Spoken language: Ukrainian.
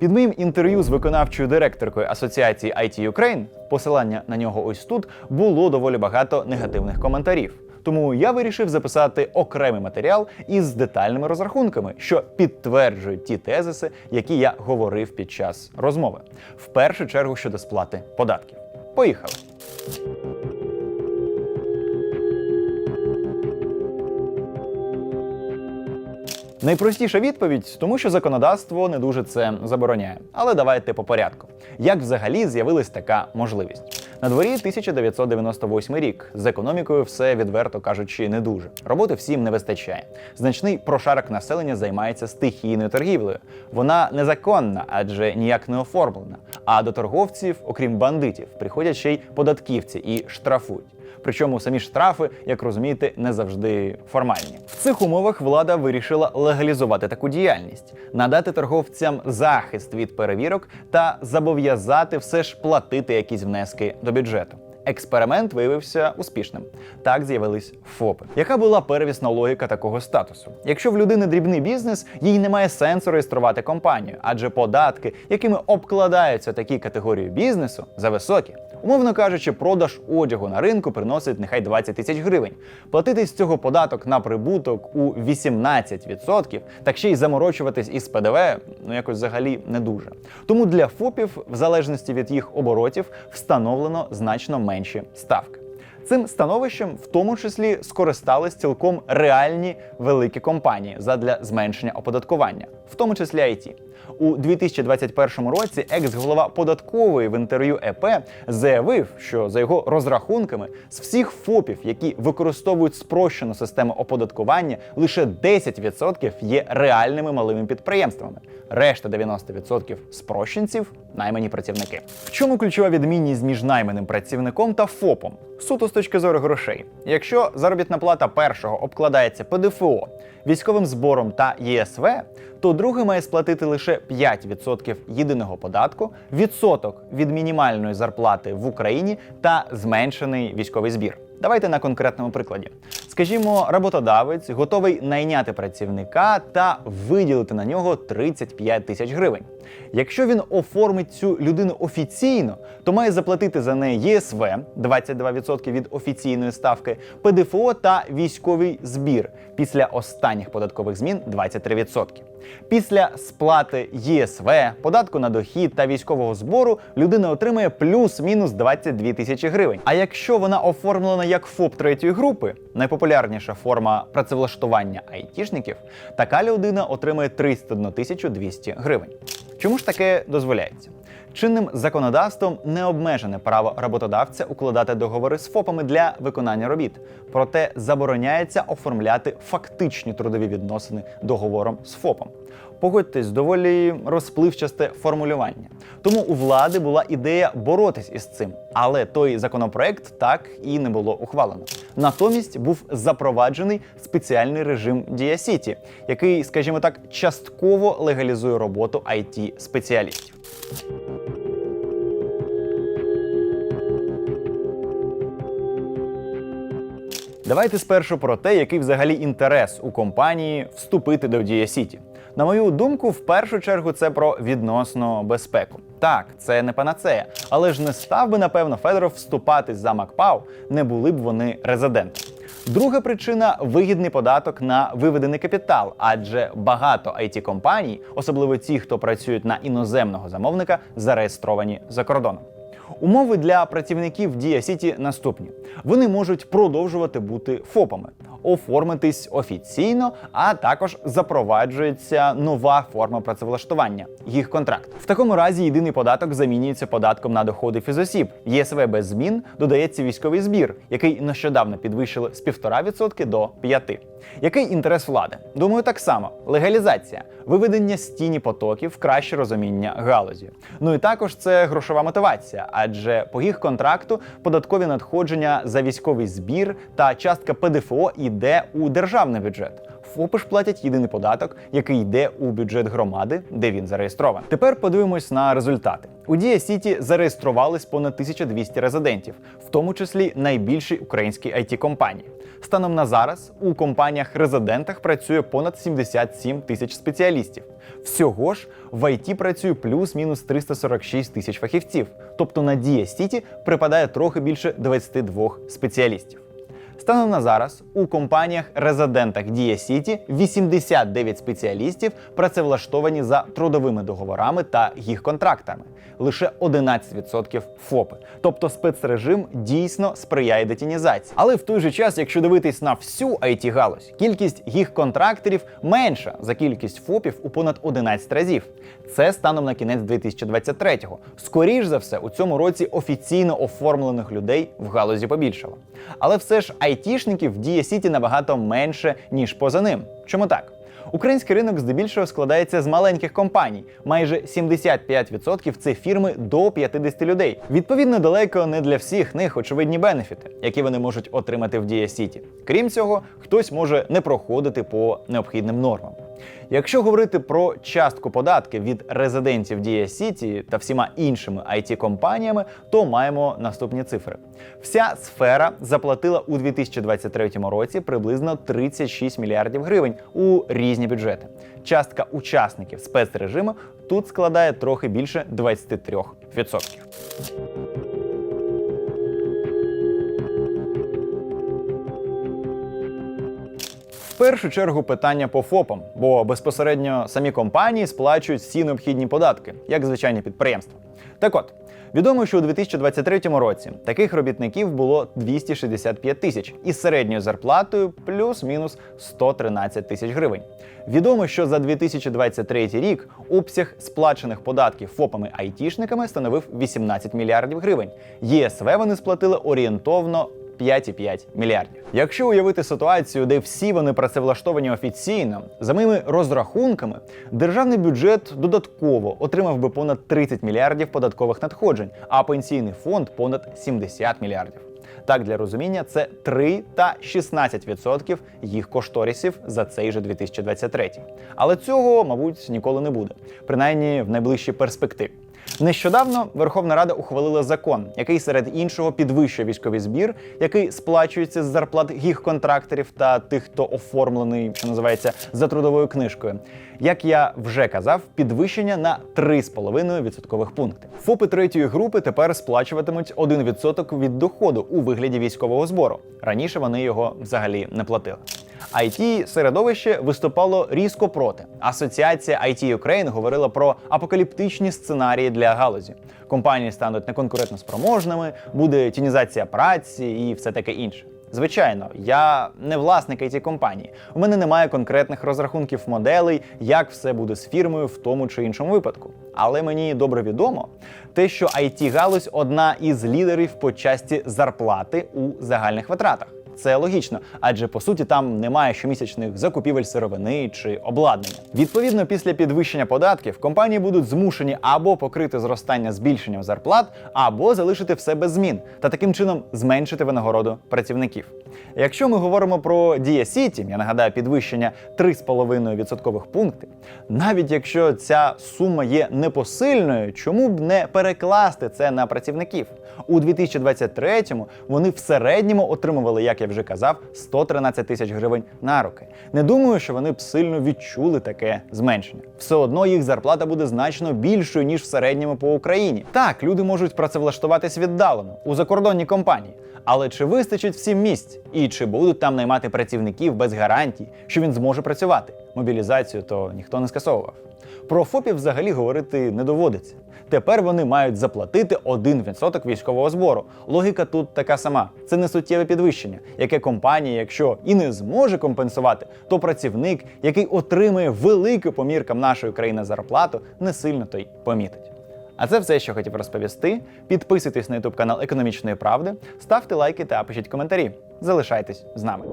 Під моїм інтерв'ю з виконавчою директоркою Асоціації IT Ukraine, посилання на нього ось тут, було доволі багато негативних коментарів. Тому я вирішив записати окремий матеріал із детальними розрахунками, що підтверджують ті тезиси, які я говорив під час розмови. В першу чергу щодо сплати податків. Поїхали. Найпростіша відповідь, тому що законодавство не дуже це забороняє. Але давайте по порядку. Як взагалі з'явилась така можливість? На дворі 1998 рік з економікою все відверто кажучи не дуже. Роботи всім не вистачає. Значний прошарок населення займається стихійною торгівлею. Вона незаконна, адже ніяк не оформлена. А до торговців, окрім бандитів, приходять ще й податківці і штрафують. Причому самі штрафи, як розумієте, не завжди формальні. В цих умовах влада вирішила легалізувати таку діяльність, надати торговцям захист від перевірок та зобов'язати все ж платити якісь внески до бюджету. Експеримент виявився успішним. Так з'явились ФОПи. Яка була первісна логіка такого статусу? Якщо в людини дрібний бізнес, їй немає сенсу реєструвати компанію, адже податки, якими обкладаються такі категорії бізнесу, зависокі. Умовно кажучи, продаж одягу на ринку приносить нехай 20 тисяч гривень. Платити з цього податок на прибуток у 18%, так ще й заморочуватись із ПДВ, ну якось взагалі не дуже. Тому для ФОПів, в залежності від їх оборотів, встановлено значно менші ставки. Цим становищем в тому числі скористались цілком реальні великі компанії задля зменшення оподаткування, в тому числі IT. У 2021 році екс-голова податкової в інтерв'ю ЕП заявив, що за його розрахунками з всіх ФОПів, які використовують спрощену систему оподаткування, лише 10% є реальними малими підприємствами. Решта 90% спрощенців наймані працівники. В чому ключова відмінність між найманим працівником та ФОПом? Суто з точки зору грошей. Якщо заробітна плата першого обкладається ПДФО, військовим збором та ЄСВ, то другий має сплатити лише 5% єдиного податку, відсоток від мінімальної зарплати в Україні та зменшений військовий збір. Давайте на конкретному прикладі. Скажімо, роботодавець готовий найняти працівника та виділити на нього 35 тисяч гривень. Якщо він оформить цю людину офіційно, то має заплатити за неї ЄСВ 22% від офіційної ставки, ПДФО та військовий збір. Після останніх податкових змін 23%. Після сплати ЄСВ, податку на дохід та військового збору людина отримує плюс-мінус 22 тисячі гривень. А якщо вона оформлена як ФОП третьої групи, найпопулярніша форма працевлаштування айтішників, така людина отримує 301 тисячу 200 гривень. Чому ж таке дозволяється? Чинним законодавством не обмежене право роботодавця укладати договори з ФОПами для виконання робіт, проте забороняється оформляти фактичні трудові відносини договором з ФОПом. Погодьтесь, доволі розпливчасте формулювання. Тому у влади була ідея боротись із цим, але той законопроект так і не було ухвалено. Натомість був запроваджений спеціальний режим Дія Сіті, який, скажімо так, частково легалізує роботу it спеціалістів. Давайте спершу про те, який взагалі інтерес у компанії вступити до Дія Сіті. На мою думку, в першу чергу це про відносну безпеку. Так, це не панацея, але ж не став би, напевно, Федоров вступати за МакПау, не були б вони резидентом. Друга причина вигідний податок на виведений капітал, адже багато it компаній, особливо ті, хто працюють на іноземного замовника, зареєстровані за кордоном. Умови для працівників Дія Сіті наступні: вони можуть продовжувати бути ФОПами, оформитись офіційно, а також запроваджується нова форма працевлаштування їх контракт. В такому разі єдиний податок замінюється податком на доходи фізосіб. ЄСВ без змін додається військовий збір, який нещодавно підвищили з 1,5% до 5%. Який інтерес влади? Думаю, так само: легалізація, виведення з тіні потоків, краще розуміння галузі. Ну і також це грошова мотивація, адже по їх контракту податкові надходження за військовий збір та частка ПДФО йде у державний бюджет. ФОПи ж платять єдиний податок, який йде у бюджет громади, де він зареєстрований. Тепер подивимось на результати. У Дія Сіті зареєструвались понад 1200 резидентів, в тому числі найбільші українські it компанії Станом на зараз у компаніях-резидентах працює понад 77 тисяч спеціалістів. Всього ж в IT працює плюс-мінус 346 тисяч фахівців. Тобто на Дія Сіті припадає трохи більше 22 спеціалістів. Станом на зараз у компаніях-резидентах Дія Сіті 89 спеціалістів працевлаштовані за трудовими договорами та їх контрактами. Лише 11% ФОПи. Тобто спецрежим дійсно сприяє детінізації. Але в той же час, якщо дивитись на всю it галузь, кількість їх контракторів менша за кількість ФОПів у понад 11 разів. Це станом на кінець 2023-го. Скоріш за все, у цьому році офіційно оформлених людей в галузі побільшало. Але все ж айтішників в Дія Сіті набагато менше, ніж поза ним. Чому так? Український ринок здебільшого складається з маленьких компаній. Майже 75% це фірми до 50 людей. Відповідно, далеко не для всіх них очевидні бенефіти, які вони можуть отримати в Дія Сіті. Крім цього, хтось може не проходити по необхідним нормам. Якщо говорити про частку податків від резидентів Дія Сіті та всіма іншими it компаніями то маємо наступні цифри. Вся сфера заплатила у 2023 році приблизно 36 мільярдів гривень у різні бюджети. Частка учасників спецрежиму тут складає трохи більше 23%. В першу чергу питання по ФОПам, бо безпосередньо самі компанії сплачують всі необхідні податки, як звичайні підприємства. Так от. Відомо, що у 2023 році таких робітників було 265 тисяч із середньою зарплатою плюс-мінус 113 тисяч гривень. Відомо, що за 2023 рік обсяг сплачених податків ФОПами айтішниками становив 18 мільярдів гривень. ЄСВ вони сплатили орієнтовно 5,5 мільярдів. Якщо уявити ситуацію, де всі вони працевлаштовані офіційно, за моїми розрахунками, державний бюджет додатково отримав би понад 30 мільярдів податкових надходжень, а пенсійний фонд понад 70 мільярдів. Так, для розуміння, це 3 та 16% їх кошторисів за цей же 2023. Але цього, мабуть, ніколи не буде, принаймні в найближчій перспективі. Нещодавно Верховна Рада ухвалила закон, який серед іншого підвищує військовий збір, який сплачується з зарплат гіг-контракторів та тих, хто оформлений, що називається за трудовою книжкою. Як я вже казав, підвищення на 3,5 відсоткових пункти. ФОПи третьої групи тепер сплачуватимуть 1% від доходу у вигляді військового збору. Раніше вони його взагалі не платили it середовище виступало різко проти. Асоціація IT Ukraine говорила про апокаліптичні сценарії для галузі. Компанії стануть неконкурентно спроможними, буде тінізація праці і все таке інше. Звичайно, я не власник it компанії. У мене немає конкретних розрахунків моделей, як все буде з фірмою в тому чи іншому випадку. Але мені добре відомо те, що it галузь одна із лідерів по часті зарплати у загальних витратах. Це логічно, адже по суті там немає щомісячних закупівель сировини чи обладнання. Відповідно, після підвищення податків компанії будуть змушені або покрити зростання збільшенням зарплат, або залишити все без змін та таким чином зменшити винагороду працівників. Якщо ми говоримо про Дія Сіті, я нагадаю підвищення 3,5 відсоткових пункти, навіть якщо ця сума є непосильною, чому б не перекласти це на працівників? У 2023-му вони в середньому отримували, як я вже казав, 113 тисяч гривень на руки. Не думаю, що вони б сильно відчули таке зменшення. Все одно їх зарплата буде значно більшою ніж в середньому по Україні. Так, люди можуть працевлаштуватись віддалено у закордонній компанії. Але чи вистачить всім місць? І чи будуть там наймати працівників без гарантій, що він зможе працювати? Мобілізацію то ніхто не скасовував. Про ФОПів взагалі говорити не доводиться. Тепер вони мають заплатити 1% військового збору. Логіка тут така сама: це не суттєве підвищення, яке компанія, якщо і не зможе компенсувати, то працівник, який отримує велику поміркам нашої країни зарплату, не сильно то й помітить. А це все, що хотів розповісти. Підписуйтесь на YouTube канал Економічної правди, ставте лайки та пишіть коментарі. Залишайтесь з нами.